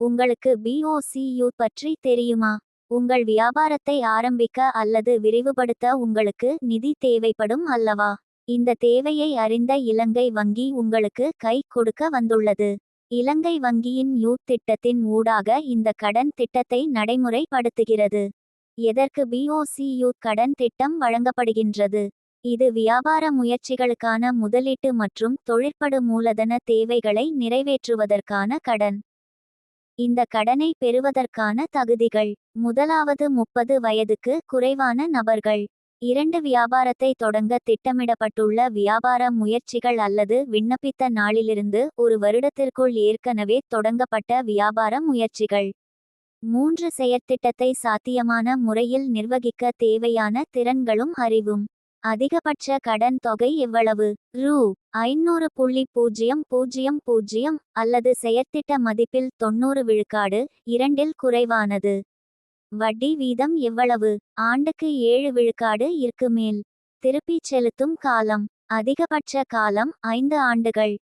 உங்களுக்கு பிஓசியு பற்றி தெரியுமா? உங்கள் வியாபாரத்தை ஆரம்பிக்க அல்லது விரிவுபடுத்த உங்களுக்கு நிதி தேவைப்படும் அல்லவா? இந்த தேவையை அறிந்த இலங்கை வங்கி உங்களுக்கு கை கொடுக்க வந்துள்ளது. இலங்கை வங்கியின் யூத் திட்டத்தின் ஊடாக இந்த கடன் திட்டத்தை நடைமுறைப்படுத்துகிறது. எதற்கு பிஓசியு கடன் திட்டம் வழங்கப்படுகின்றது? இது வியாபார முயற்சிகளுக்கான முதலீட்டு மற்றும் தொழிற்படு மூலதன தேவைகளை நிறைவேற்றுவதற்கான கடன். இந்த கடனை பெறுவதற்கான தகுதிகள். முதலாவது முப்பது வயதுக்கு குறைவான நபர்கள். இரண்டு வியாபாரத்தை தொடங்க திட்டமிடப்பட்டுள்ள வியாபார முயற்சிகள் அல்லது விண்ணப்பித்த நாளிலிருந்து ஒரு வருடத்திற்குள் ஏற்கனவே தொடங்கப்பட்ட வியாபார முயற்சிகள். மூன்று செயற்திட்டத்தை சாத்தியமான முறையில் நிர்வகிக்க தேவையான திறன்களும் அறிவும். அதிகபட்ச கடன் தொகை எவ்வளவு? ரூ. ஐநூறு புள்ளி பூஜ்ஜியம் பூஜ்ஜியம் பூஜ்ஜியம் அல்லது செயற்திட்ட மதிப்பில் தொண்ணூறு விழுக்காடு இரண்டில் குறைவானது. வட்டி வீதம் எவ்வளவு? ஆண்டுக்கு ஏழு விழுக்காடு இருக்கு மேல். திருப்பிச் செலுத்தும் காலம். அதிகபட்ச காலம் ஐந்து ஆண்டுகள்.